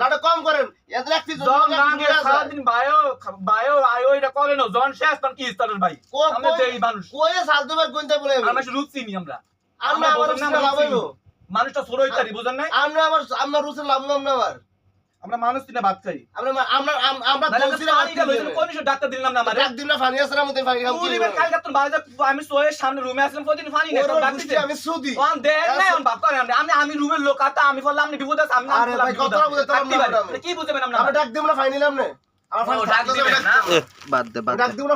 নাটক কম করেন এদের একটি জন গাঙ্গে সারাদিন বায়ো বায়ো আয়ো এটা করে না। জন শেষ তখন কি ভাই? আমরা মানুষ। সাল দুবার বলে? আমরা রুচি আমরা। লাভ হইব মানুষটা বুঝেন নাই? আমরা আবার আমরা লাভ হইব না আবার। আমরা মানুষ চিনে ভাত খাই। আমরা কোন ডাক্তার দিলাম না আমারে? ডাক দিন না ফানি আছে না মতে ফানি খাম কি পুরিবের কালকে তোর বাড়িতে আমি সোয়ের সামনে রুমে আসলাম তোর আমি সুদি। ওয়ান দেখ না আমি বাপ করে আমি আমি আমি রুমের লোক আতা আমি বললাম আপনি বিপদ আছে আমি আরে ভাই, মানে কি বুঝবেন আমরা আমরা ডাক দিম না আমার ফানি ডাক দিবেন না? বাদ দে বাদ ডাক দে। দিম না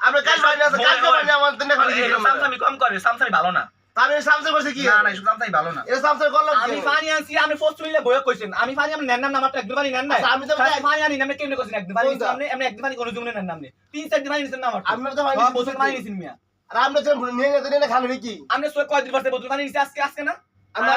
আমরা ফাইনাল আছে কাল ফাইনাল আমার দিনে ফানি দিলাম সামসামি কম করে সামসামি ভালো না। আমি সামসে বসে কি? না না ভালো না। করলাম আমি পানি আনছি আমি ফার্স্ট মিলে বয়ে কইছেন। আমি পানি আমি নেন নাম না একদম পানি নেন নাই আচ্ছা, আমি তো পানি আনি নামে কেমনে কইছেন? একদম পানি সামনে আমি একদম পানি কোন জুমনে নেন নামনে তিন চার দিন পানি নিছেন না আমার আমি তো পানি নিছেন মিয়া। আর আমরা যে নিয়ে নিয়ে নিয়ে খালি নাকি আপনি সো কয়দিন পরে বোতল পানি নিছে আজকে আজকে না? না,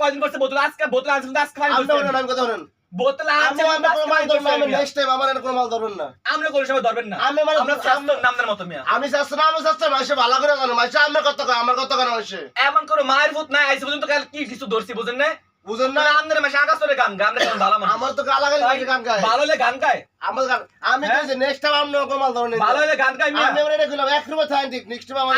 কয়দিন পরে বোতল আজকে বোতল আনছেন আজকে পানি আমরা নাম কথা বলেন। বোতল আমরা কোনো মাল না। নেক্সট টাইম আমার আর কোনো মাল ধরবেন না। আমরা কোন সময় ধরবেন না। আমি মানে আমরা স্বাস্থ্য নামদের মতো মিয়া। আমি চাচ্ছি না আমি মাসে ভালো করে জানো মাসে আমার কত কয় আমার কত কেন মাসে এমন করে মায়ের ভূত নাই আইসে পর্যন্ত কাল কি কিছু ধরছি বুঝেন না বুঝেন না। না আমাদের মাসে আকাশ করে গান গান আমরা ভালো মানুষ? আমার তো গালা গালি মাসে গান গায়। ভালো হলে গান গায়? আমার গান আমি হ্যাঁ? কইছি নেক্সট টাইম আমি কোনো মাল ধরবেন ভালো হলে গান গায় মিয়া। আমি ঠিক নেক্সট টাইম আমার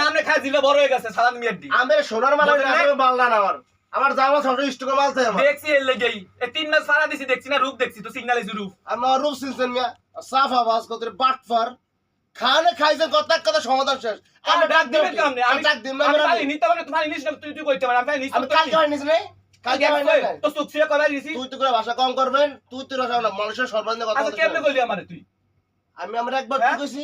নাম জিলে বড় হয়ে গেছে মিয়ার দি। সোনার মাল না? মাল না আমার। আমার জামা ছোট স্টক মাল থাকে আমার। দেখছি এর লেগেই। এই তিন মাস সারা দিছি দেখছি না রূপ দেখছি তো সিগন্যাল ইজ রূপ। আমার রূপ সিনসেন মিয়া সাফ আওয়াজ কত বাটফার। খানে খাইছেন কথা এক কথা সমাধান শেষ। আমি ডাক দিবেন কেমনে? আমি ডাক দিন না আমি আমি পারি নিতে পারলে তুমি নিস না তুই তুই কইতে পারি আমি পারি আমি কাল জয় নিছ নাই কাল জয় নিছ তো সুখ ছিড়ে কবে দিছি। তুই তো করে ভাষা কম করবেন তুই তোর ভাষা না মানুষের সর্বাধিক কথা আচ্ছা কেমনে কইলি আমারে তুই? আমি আমরা একবার হ্যাঁ? কি কইছি?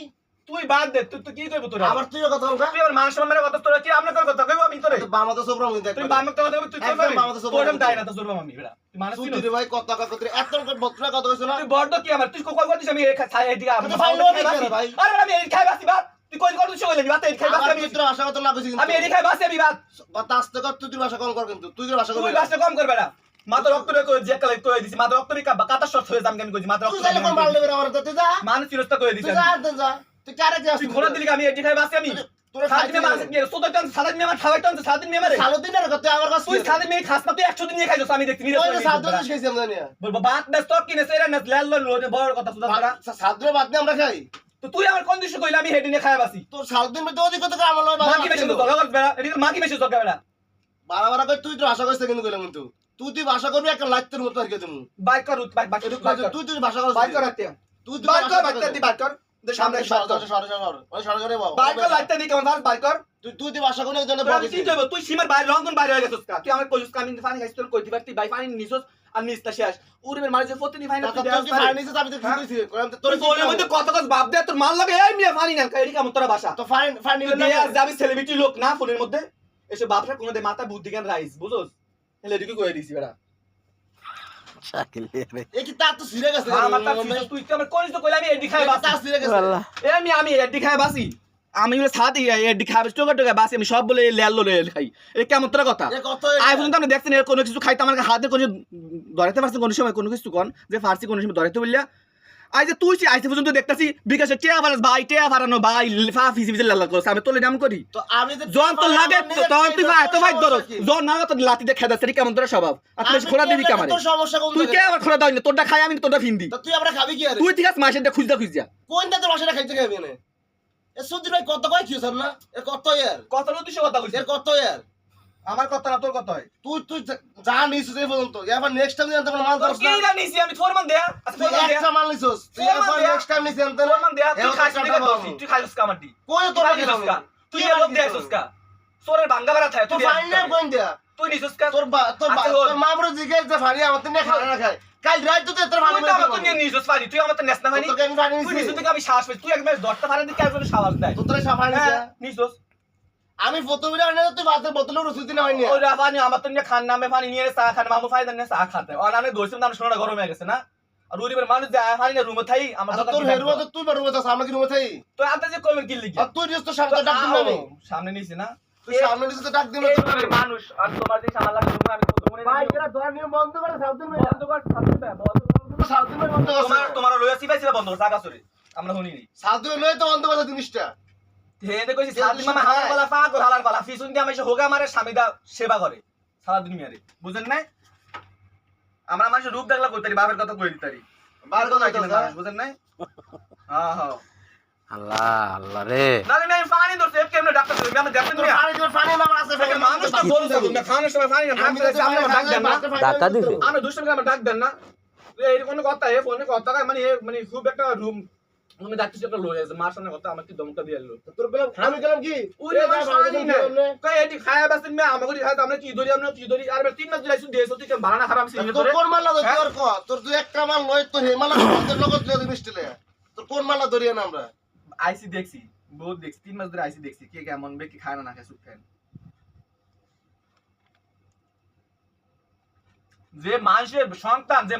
তুই বাদ দে তুই তুই কি কইব তোরা? আবার তুইও কথা বলবা? তুই আমার মান সম্মানের কথা তোরা কি আমরা কর কথা কইব আমি তোরে? বামা তো সবরম দেখ তুই বামে কথা কইবি তুই কই একদম পারবি বামে তো সব তোরম। দাই না তো জোরবাম আমি বেটা তুই মানুষ তুই? দিদি ভাই কত কথা কত এত বত্রা কথা কইছ না। তুই বড় কি আমার? তুই কই কইছিস আমি এই খাই এদিকে আমি তুই তো ফাইলও নেই করে ভাই। আরে আমি এই খাই বাসি বাত তুই কই কর তুই কইলি বাত এই খাই বাসি আমি। তোর ভাষা কথা না কইছিস কিন্তু। আমি এদিকে খাই বাসি আমি বাত কথা আস্তে কর তুই তোর ভাষা কম কর কিন্তু। তুই তোর ভাষা কম তুই বাসটা কম কর বেটা মাথা রক্ত রে কই যে কালে কই দিছি মাথা রক্ত রে কাটা শর্ট হয়ে যাম আমি কইছি? মাথা তুই রক্ত কোন আমার যা। মানুষ চিরস্তা কই দিছি যা যা। তুই কারে যাস তুই ঘোড়া দিলি আমি এদিকে খাই বাসি আমি। তোর সারাদিন আমার সারাদিন মারে আমার কাছে তুই সারাদিন নিয়ে খাস না তুই 100 দিন নিয়ে খাইছস আমি দেখছি নিজে ওই যে সাত আমরা নিয়ে। বলব বাত না স্টক কিনে সেরা না লেল লো বড় কথা সুদা করা সাত বাদ দিয়ে আমরা খাই? তো তুই আমার কোন দিন কইলা আমি হেডি নিয়ে খাই বাসি? তোর সাত মধ্যে অধিক কথা আমার লয় মাকি মেশে তো গলা বেড়া এদিকে মাকি মেশে তো বেড়া। বারা বারা করে তুই তোর ভাষা কইছিস কিন্তু কইলাম কিন্তু। তুই তুই ভাষা করবি একটা লাইতের মতো আর কি তুমি বাইক কর বাইক বাইক তুই তুই ভাষা কর বাইক কর তুই তুই বাইক কর বাইক কর দে সামনে সামনে সর সর সর সর ওই সর করে বাবা বাইক কর দি কেমন বাইক কর। তুই তুই তুই ভাষা করে একজনের তুই বকিস কি তুই সীমার বাইরে রংন বাইরে হয়ে গেছস কা? তুই আমার কইছস কামিন ফানি খাইছিস তোর কইতি পারতি বাই ফানি নিছস আর নিছতা শেষ উড়িবের মাঝে যে ফতনি ফাইনা তুই তুই কি দেস আমি তো ঠিক কইছি তোর তোর ফোনের মধ্যে কত কত বাপ দে তোর মাল লাগে এই মিয়া ফানি না এডি কাম তোরা বাসা। তো ফাইন ফাইন তুই নিলে দিয়ে না যাবি সেলিব্রিটি লোক না ফোনের মধ্যে এসে বাপরা কোনো দে মাথা বুদ্ধি জ্ঞান রাইস বুঝছস হেলে এদিকে কই দিছি বেটা শাকিল এই কি তার তো সিরে গেছে? আমার তার ফিস তুই কি আমার কোন তো? কইলা আমি এডি খাই বাসি। তার সিরে গেছে। এ আমি আমি এডি খাই বাসি। আমি বলে সাথে এডি খাই বাসি টোকা টোকা বাসি আমি সব বলে লেল লো লেল খাই। এ কেমন তোর কথা? আমি কত আই পর্যন্ত আপনি দেখছেন এর কোনো কিছু খাইতে আমার হাতে কোনো ধরাইতে পারছেন কোনো সময় কোনো কিছু কোন। যে ফার্সি কোনো সময় ধরাইতে বললা যে তুই আইসে পর্যন্ত দেখতাছি বিকাশে টিয়া ভাড়াস ভাই টিয়া ভাড়ানো ভাই ফা ফিসি ফিসি লাল্লা করছে। আমি তোলে নাম করি? তো আমি যে জন তো লাগে তখন তুই ভাই তো ভাই ধরো জন না তো লাতি দিয়ে খেদাস রে কেমন তোর স্বভাব? আর তুই খোলা দিবি কে আমারে সমস্যা কোন তুই কে আমার খোলা দাও না তোরটা খাই আমি তোরটা ফিন্দি তো তুই আমরা খাবি কি আরে তুই ঠিক আছে মাসের খুঁজতে খুঁজা কোনটা তোর ভাষাটা খাইতে খাবি না এ সুদির ভাই কত কয় কি না? এ কত ইয়ার? কত উদ্দেশ্য কথা কইছিস এর কত ইয়ার? আমার কথা না তোর কথা হয় তুই তুই যা নিছিস এই পর্যন্ত। এবার নেক্সট টাইম জানতে মাল তোর ধরছ কি না জানিস আমি ফোরমান দেয়া। আচ্ছা তুই ফোরমান দেয়া। একটা মাল নিছিস। তুই এবার নেক্সট টাইম নিছিস জানতে না ফোরমান দেয়া। তুই কাটা দিকে তুই খাইছিস কামাটি কই তুই তোর মারি নিছিস তুই এর লোক দেয় সুস্কা সোরের ভাঙ্গা বেড়া থাকে তুই তুই ফাইন না কোন দিয়া। তুই নি সুস্কা তোর বা তোর বা আচ্ছা, তোর মা বড় জিগে যে ফাড়ি আমার তো নিয়ে খানা না খায়। কাল রাত তো তোর ফাড়ি তুই তো আমার তো নিয়ে নিছিস পারি তুই আমার তো নেস না ফাড়ি তুই নিছিস নিছিস থেকে আমি শ্বাস তুই একবার দশটা ফাড়া দিকে একবার সাহস দেয়। তোর তোর সাফাই নিছিস হ্যাঁ, নিছিস। আমি ফটো ভিডিও আনে তুই বোতলে ওই রাফানি আমার তো নিয়ে খান নামে ফানি নিয়ে চা খান মামু ফাইদান নিয়ে চা খাতে আর আমি নাম শোনা গরম হয়ে গেছে না? আর উরিবের মানুষ যে ফানি না রুমে থাই আমার আচ্ছা, দরকার তোর হেরুয়া তো তুই বেরোবে তো সামনে কি রুমে থাই? তো আনতে যে কি লিখি আর তুই just তো সামনে ডাক দিবি আমি। সামনে নিছি না? তুই সামনে নিছিস তো ডাক দিবি মানুষ আর তোমার যে সামাল লাগে রুমে আমি তো মনে ভাই এরা ধর নিয়ম বন্ধ করে সাউথ দিন বন্ধ কর বন্ধ কর। তোমার তোমার বন্ধ কর টাকা সরে আমরা শুনিনি। সাউথ দিন লই তো বন্ধ করে জিনিসটা। কইছি সাত মামা হালার পালা হালার পালা। ফিসুন দিয়ে আমি হোগা মারে স্বামীদা সেবা করে। সারাদিন মিয়ারে। বুঝেন নাই? আমরা মানুষের রূপ দেখলা কইতারি বাপের কথা কই দিতারি বার কথা কইতাছে। মানুষ, বুঝেন নাই? হ্যাঁ হ্যাঁ। আল্লাহ আল্লাহ রে। নালে আমি পানি কেমনে ডাক্তার ধরছি আমি দেখতেন তোর পানি তোর পানি নাম আছে দেখেন, মানুষটা বলছে না খাওয়ানোর সময় পানি না আমি সামনে ডাক দেন না। ধাক্কা দিছে? আমি দুষ্টামি করে ডাক দেন না। এই কোনো কথা এ ফোনে কথা মানে মানে খুব একটা রুম তুমি একটা লয়ে আছে মার সামনে কথা আমার কি দমকা দিয়ে এলো তোর আমি গেলাম কি? ওরে পানি পানি না। কই এটি খায়া বাসিন মে আমাকে খায় আমরা কি ধরি আমরা কি ধরি আর তিন মাস দিলাইছু তুই কেন সিনে তোর কোন মালা হ্যাঁ? তোর ক? তোর মাল লই তোর হেমালা তোর লগত মিষ্টি লে তোর কোন মালা ধরি না আমরা? আইসি দেখছি বহুত দেখছি তিন মাস ধরে আইসি দেখছি কে কেমন বে কি খায় না না খায় সুখ খায়। যে মানুষের সন্তান যে